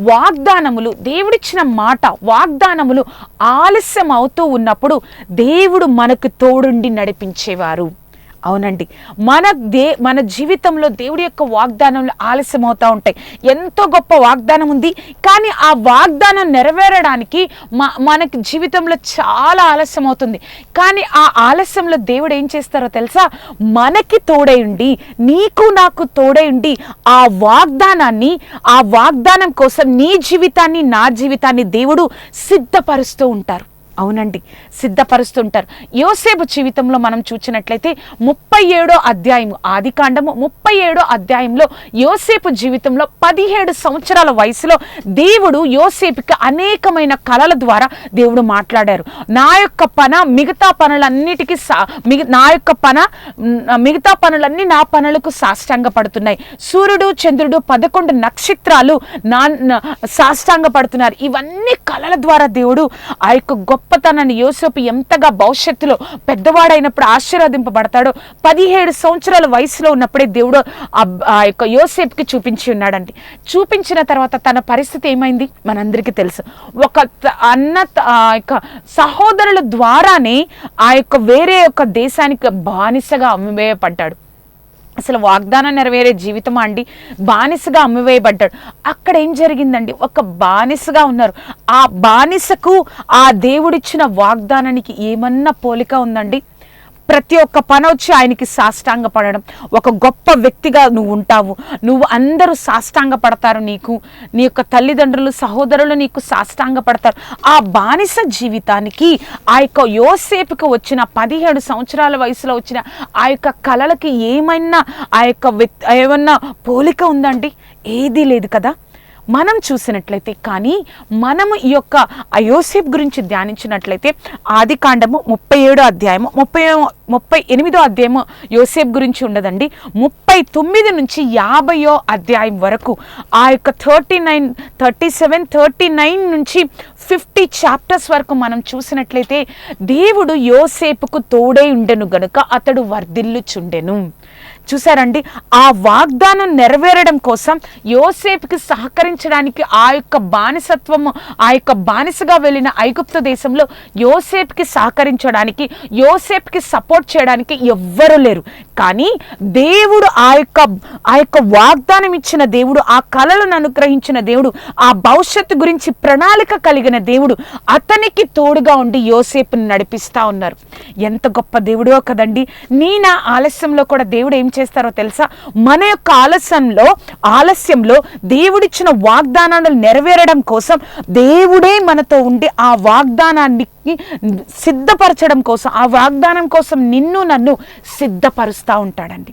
వాగ్దానములు దేవుడిచ్చిన మాట వాగ్దానములు ఆలస్యం అవుతూ ఉన్నప్పుడు దేవుడు మనకు తోడుండి నడిపించేవారు. అవునండి. మన దే మన జీవితంలో దేవుడి యొక్క వాగ్దానంలో ఆలస్యం అవుతూ ఉంటాయి. ఎంతో గొప్ప వాగ్దానం ఉంది. కానీ ఆ వాగ్దానం నెరవేరడానికి మా మనకి జీవితంలో చాలా ఆలస్యం అవుతుంది. కానీ ఆ ఆలస్యంలో దేవుడు ఏం చేస్తారో తెలుసా? మనకి తోడై ఉండి నీకు నాకు తోడై ఉండి ఆ వాగ్దానాన్ని ఆ వాగ్దానం కోసం నీ జీవితాన్ని నా జీవితాన్ని దేవుడు సిద్ధపరుస్తూ ఉంటారు. అవునండి సిద్ధపరుస్తుంటారు. యోసేపు జీవితంలో మనం చూసినట్లయితే ముప్పై ఏడో అధ్యాయము ఆది కాండము ముప్పై ఏడో అధ్యాయంలో యోసేపు జీవితంలో పదిహేడు సంవత్సరాల వయసులో దేవుడు యోసేపుకి అనేకమైన కళల ద్వారా దేవుడు మాట్లాడారు. నా యొక్క పన మిగతా పనులన్నిటికీ సా మిగ నా యొక్క పన మిగతా పనులన్నీ నా పనులకు సాష్టాంగ పడుతున్నాయి సూర్యుడు చంద్రుడు పదకొండు నక్షత్రాలు నా సాష్టాంగ పడుతున్నారు ఇవన్నీ కళల ద్వారా దేవుడు ఆ యొక్క గొప్ప గొప్పతనాన్ని యోసేపు ఎంతగా భవిష్యత్తులో పెద్దవాడైనప్పుడు ఆశీర్వదింపబడతాడో పదిహేడు సంవత్సరాల వయసులో ఉన్నప్పుడే దేవుడు ఆ ఆ యొక్క యోసేపుకి చూపించి ఉన్నాడండి. చూపించిన తర్వాత తన పరిస్థితి ఏమైంది? మనందరికీ తెలుసు. ఒక అన్న త- ఆ యొక్క సహోదరుల ద్వారానే ఆ యొక్క వేరే యొక్క దేశానికి బానిసగా అమ్మివేయపడ్డాడు అసలు వాగ్దానం నెరవేరే జీవితమా అండి. బానిసగా అమ్మివేయబడ్డాడు. అక్కడ ఏం జరిగిందండి? ఒక బానిసగా ఉన్నారు. ఆ బానిసకు ఆ దేవుడిచ్చిన వాగ్దానానికి ఏమన్నా పోలిక ఉందండి? ప్రతి ఒక్క పని వచ్చి ఆయనకి సాష్టాంగ పడడం ఒక గొప్ప వ్యక్తిగా నువ్వు ఉంటావు. నువ్వు అందరూ సాష్టాంగ పడతారు నీకు. నీ యొక్క తల్లిదండ్రులు సహోదరులు నీకు సాష్టాంగ పడతారు ఆ బానిస జీవితానికి ఆ యొక్క యోసేపుకి వచ్చిన పదిహేడు సంవత్సరాల వయసులో వచ్చిన ఆ యొక్క కళలకి ఏమైనా ఆ యొక్క ఏమన్నా పోలిక ఉందండి? ఏదీ లేదు కదా? మనం చూసినట్లయితే కానీ మనము ఈ యొక్క అయోసేప్ గురించి ధ్యానించినట్లయితే ఆది కాండము ముప్పై ఏడో అధ్యాయము ముప్పై ముప్పై ఎనిమిదో అధ్యాయము యోసేఫ్ గురించి ఉండదండి. ముప్పై తొమ్మిది నుంచి యాభయో అధ్యాయం వరకు ఆ యొక్క thirty nine thirty seven thirty nine నుంచి ఫిఫ్టీ చాప్టర్స్ వరకు మనం చూసినట్లయితే దేవుడు యోసేపుకు తోడై ఉండెను గనుక అతడు వర్ధిల్లుచుండెను. చూసారండి? ఆ వాగ్దానం నెరవేరడం కోసం యోసేపుకి సహకరించడానికి ఆ యొక్క బానిసత్వము ఆ యొక్క బానిసగా వెళ్ళిన ఐగుప్తు దేశంలో యోసేపుకి సహకరించడానికి యోసేపుకి సపోర్ట్ చేయడానికి ఎవ్వరూ లేరు. కానీ దేవుడు ఆ యొక్క ఆ యొక్క వాగ్దానం ఇచ్చిన దేవుడు ఆ కళలను అనుగ్రహించిన దేవుడు ఆ భవిష్యత్తు గురించి ప్రణాళిక కలిగిన దేవుడు అతనికి తోడుగా ఉండి యోసేపుని నడిపిస్తా ఉన్నారు. ఎంత గొప్ప దేవుడో కదండి. నీ నా ఆలస్యంలో కూడా దేవుడు ఏం చేస్తారో తెలుసా? మన యొక్క ఆలస్యంలో ఆలస్యంలో దేవుడిచ్చిన వాగ్దానాలు నెరవేరడం కోసం దేవుడే మనతో ఉండి ఆ వాగ్దానాన్ని సిద్ధపరచడం కోసం ఆ వాగ్దానం కోసం నిన్ను నన్ను సిద్ధపరుస్తూ ఉంటాడండి.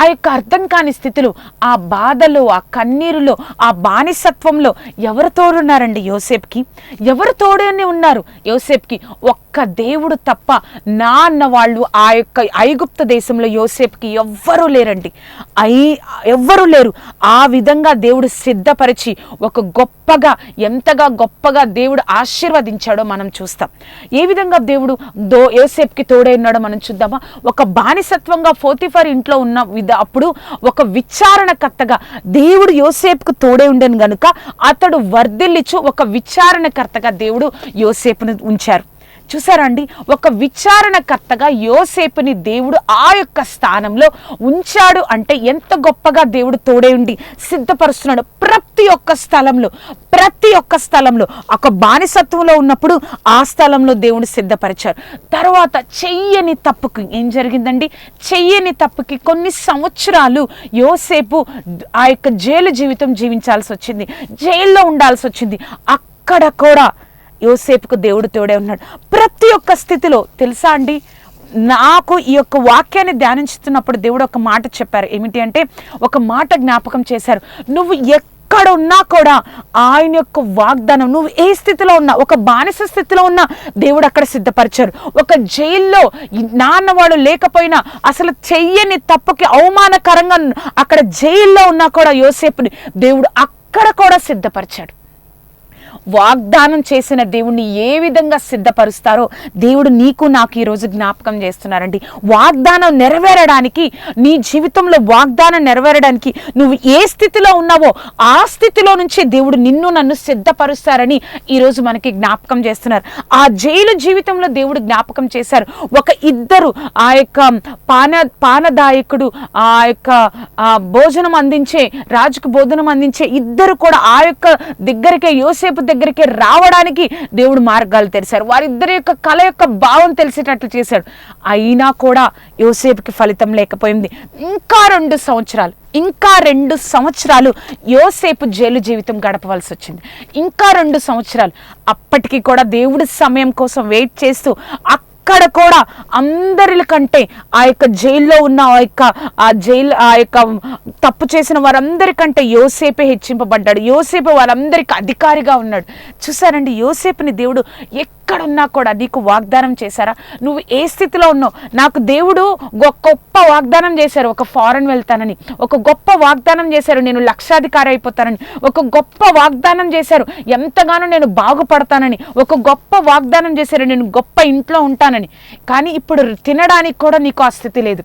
ఆ యొక్క అర్థం కాని స్థితిలో ఆ బాధలో ఆ కన్నీరులో ఆ బానిసత్వంలో ఎవరు తోడున్నారండి యోసేప్కి? ఎవరు తోడని ఉన్నారు యోసేప్కి? ఒక్క దేవుడు తప్ప నా అన్న వాళ్ళు ఆ యొక్క ఐగుప్త దేశంలో యోసేపుకి ఎవ్వరూ లేరండి. ఐ ఎవ్వరూ లేరు. ఆ విధంగా దేవుడు సిద్ధపరిచి ఒక గొప్పగా ఎంతగా గొప్పగా దేవుడు ఆశీర్వదించాడో మనం చూస్తాం. ఏ విధంగా దేవుడు దో యోసేపుకి తోడై ఉన్నాడో మనం చూద్దామా? ఒక బానిసత్వంగా ఫోతిఫర్ ఇంట్లో ఉన్న విధ అప్పుడు ఒక విచారణకర్తగా దేవుడు యోసేపుకు తోడే ఉండను గనుక అతడు వర్ధిల్లిచు ఒక విచారణకర్తగా దేవుడు యోసేపును ఉంచారు. చూసారండి ఒక విచారణకర్తగా యోసేపుని దేవుడు ఆ యొక్క స్థానంలో ఉంచాడు అంటే ఎంత గొప్పగా దేవుడు తోడే ఉండి సిద్ధపరుస్తున్నాడు. ప్రతి ఒక్క స్థలంలో ప్రతి ఒక్క స్థలంలో ఒక బానిసత్వంలో ఉన్నప్పుడు ఆ స్థలంలో దేవుడు సిద్ధపరిచారు. తర్వాత చెయ్యని తప్పుకి ఏం జరిగిందండి? చెయ్యని తప్పుకి కొన్ని సంవత్సరాలు యోసేపు ఆ యొక్క జైలు జీవితం జీవించాల్సి వచ్చింది. జైల్లో ఉండాల్సి వచ్చింది. అక్కడ కూడా యోసేపుకు దేవుడు తోడే ఉన్నాడు. ప్రతి ఒక్క స్థితిలో తెలుసా అండి? నాకు ఈ యొక్క వాక్యాన్ని ధ్యానించుతున్నప్పుడు దేవుడు ఒక మాట చెప్పారు. ఏమిటి అంటే ఒక మాట జ్ఞాపకం చేశారు. నువ్వు ఎక్కడ ఉన్నా కూడా ఆయన యొక్క వాగ్దానం నువ్వు ఏ స్థితిలో ఉన్నా ఒక బానిస స్థితిలో ఉన్నా దేవుడు అక్కడ సిద్ధపరిచారు. ఒక జైల్లో నాన్నవాడు లేకపోయినా అసలు చెయ్యని తప్పకి అవమానకరంగా అక్కడ జైల్లో ఉన్నా కూడా యోసేపుని దేవుడు అక్కడ కూడా సిద్ధపరిచాడు. వాగ్దానం చేసిన దేవుణ్ణి ఏ విధంగా సిద్ధపరుస్తారో దేవుడు నీకు నాకు ఈరోజు జ్ఞాపకం చేస్తున్నారండి. వాగ్దానం నెరవేరడానికి నీ జీవితంలో వాగ్దానం నెరవేరడానికి నువ్వు ఏ స్థితిలో ఉన్నావో ఆ స్థితిలో నుంచి దేవుడు నిన్ను నన్ను సిద్ధపరుస్తారని ఈరోజు మనకి జ్ఞాపకం చేస్తున్నారు. ఆ జైలు జీవితంలో దేవుడు జ్ఞాపకం చేశారు. ఒక ఇద్దరు ఆ యొక్క పాన పానదాయకుడు ఆ యొక్క ఆ భోజనం అందించే రాజుకు భోజనం అందించే ఇద్దరు కూడా ఆ యొక్క దగ్గరికే యోసేపు దగ్గరికి రావడానికి దేవుడు మార్గాలు తెరిచారు. వారిద్దరి యొక్క కళ యొక్క భావం తెలిసేటట్లు చేశాడు. అయినా కూడా యోసేపుకి ఫలితం లేకపోయింది. ఇంకా రెండు సంవత్సరాలు ఇంకా రెండు సంవత్సరాలు యోసేపు జైలు జీవితం గడపవలసి వచ్చింది. ఇంకా రెండు సంవత్సరాలు అప్పటికి కూడా దేవుడి సమయం కోసం వెయిట్ చేస్తూ అక్కడ కూడా అందరి కంటే ఆ యొక్క జైల్లో ఉన్న ఆ యొక్క ఆ జైలు ఆ యొక్క తప్పు చేసిన వారందరికంటే యోసేపే హెచ్చింపబడ్డాడు. యోసేపు వారందరికి అధికారిగా ఉన్నాడు. చూసారండి యోసేపుని దేవుడు ఎక్కడున్నా కూడా నీకు వాగ్దానం చేశారా? నువ్వు ఏ స్థితిలో ఉన్నావు? నాకు దేవుడు ఒక గొప్ప వాగ్దానం చేశారు ఒక ఫారెన్ వెళ్తానని. ఒక గొప్ప వాగ్దానం చేశారు నేను లక్షాధికారి అయిపోతానని. ఒక గొప్ప వాగ్దానం చేశారు ఎంతగానో నేను బాగుపడతానని. ఒక గొప్ప వాగ్దానం చేశారు నేను గొప్ప ఇంట్లో ఉంటానని. కానీ ఇప్పుడు తినడానికి కూడా నీకు ఆ స్థితి లేదు.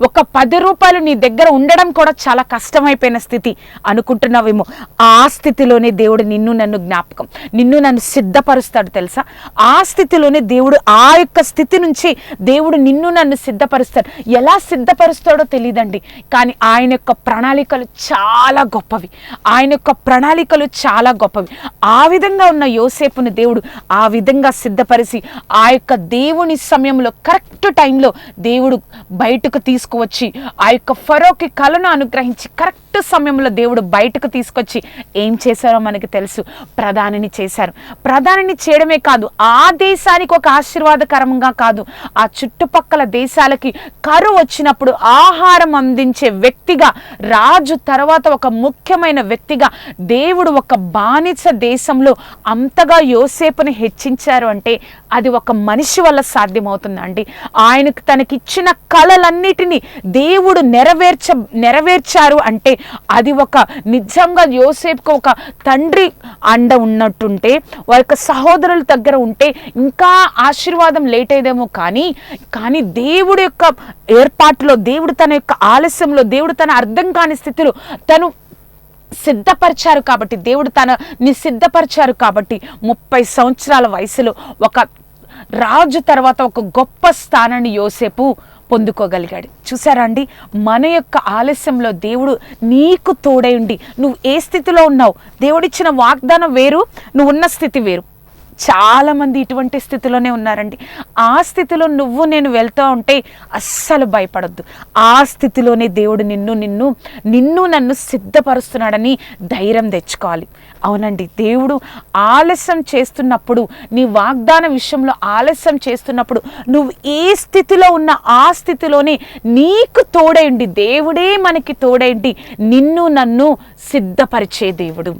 ఒక పది రూపాయలు నీ దగ్గర ఉండడం కూడా చాలా కష్టమైపోయిన స్థితి అనుకుంటున్నావేమో. ఆ స్థితిలోనే దేవుడు నిన్ను నన్ను జ్ఞాపకం నిన్ను నన్ను సిద్ధపరుస్తాడు తెలుసా? ఆ స్థితిలోనే దేవుడు ఆ యొక్క స్థితి నుంచి దేవుడు నిన్ను నన్ను సిద్ధపరుస్తాడు. ఎలా సిద్ధపరుస్తాడో తెలియదండి కానీ ఆయన యొక్క ప్రణాళికలు చాలా గొప్పవి. ఆయన యొక్క ప్రణాళికలు చాలా గొప్పవి. ఆ విధంగా ఉన్న యోసేపుని దేవుడు ఆ విధంగా సిద్ధపరిచి ఆ యొక్క దేవుని సమయంలో కరెక్ట్ టైంలో దేవుడు బయటకు తీసుకువచ్చి ఆ యొక్క ఫరోకి కళను అనుగ్రహించి కరెక్ట్ సమయంలో దేవుడు బయటకు తీసుకొచ్చి ఏం చేశారో మనకి తెలుసు. ప్రధానిని చేశారు. ప్రధానిని చేయడమే కాదు ఆ దేశానికి ఒక ఆశీర్వాదకరంగా కాదు ఆ చుట్టుపక్కల దేశాలకి కరువు వచ్చినప్పుడు ఆహారం అందించే వ్యక్తిగా రాజు తర్వాత ఒక ముఖ్యమైన వ్యక్తిగా దేవుడు ఒక బానిస దేశంలో అంతగా యోసేపుని హెచ్చించారు అంటే అది ఒక మనిషి వల్ల సాధ్యమవుతుందండి. ఆయనకు తనకిచ్చిన కళలన్నిటినీ దేవుడు నెరవేర్చ నెరవేర్చారు అంటే అది ఒక నిజంగా యోసేపుకు ఒక తండ్రి అండ ఉన్నట్టుంటే వారి యొక్క సహోదరుల దగ్గర ఉంటే ఇంకా ఆశీర్వాదం లేట్ అయ్యేదేమో కానీ కానీ దేవుడి యొక్క ఏర్పాటులో దేవుడు తన యొక్క ఆలస్యంలో దేవుడు తన అర్థం కాని స్థితిలో తను సిద్ధపరిచారు కాబట్టి దేవుడు తన ని సిద్ధపరిచారు కాబట్టి ముప్పై సంవత్సరాల వయసులో ఒక రాజు తర్వాత ఒక గొప్ప స్థానాన్ని యోసేపు పొందుకోగలిగాడు. చూసారా అండి? మన యొక్క ఆలస్యంలో దేవుడు నీకు తోడై ఉండి నువ్వు ఏ స్థితిలో ఉన్నావు? దేవుడిచ్చిన వాగ్దానం వేరు నువ్వు ఉన్న స్థితి వేరు. చాలామంది ఇటువంటి స్థితిలోనే ఉన్నారండి. ఆ స్థితిలో నువ్వు నేను వెళ్తూ ఉంటే అస్సలు భయపడొద్దు. ఆ స్థితిలోనే దేవుడు నిన్ను నిన్ను నిన్ను నన్ను సిద్ధపరుస్తున్నాడని ధైర్యం తెచ్చుకోవాలి. అవునండి దేవుడు ఆలస్యం చేస్తున్నప్పుడు నీ వాగ్దాన విషయంలో ఆలస్యం చేస్తున్నప్పుడు నువ్వు ఏ స్థితిలో ఉన్న ఆ స్థితిలోనే నీకు తోడేయండి దేవుడే మనకి తోడేయండి నిన్ను నన్ను సిద్ధపరిచే దేవుడు.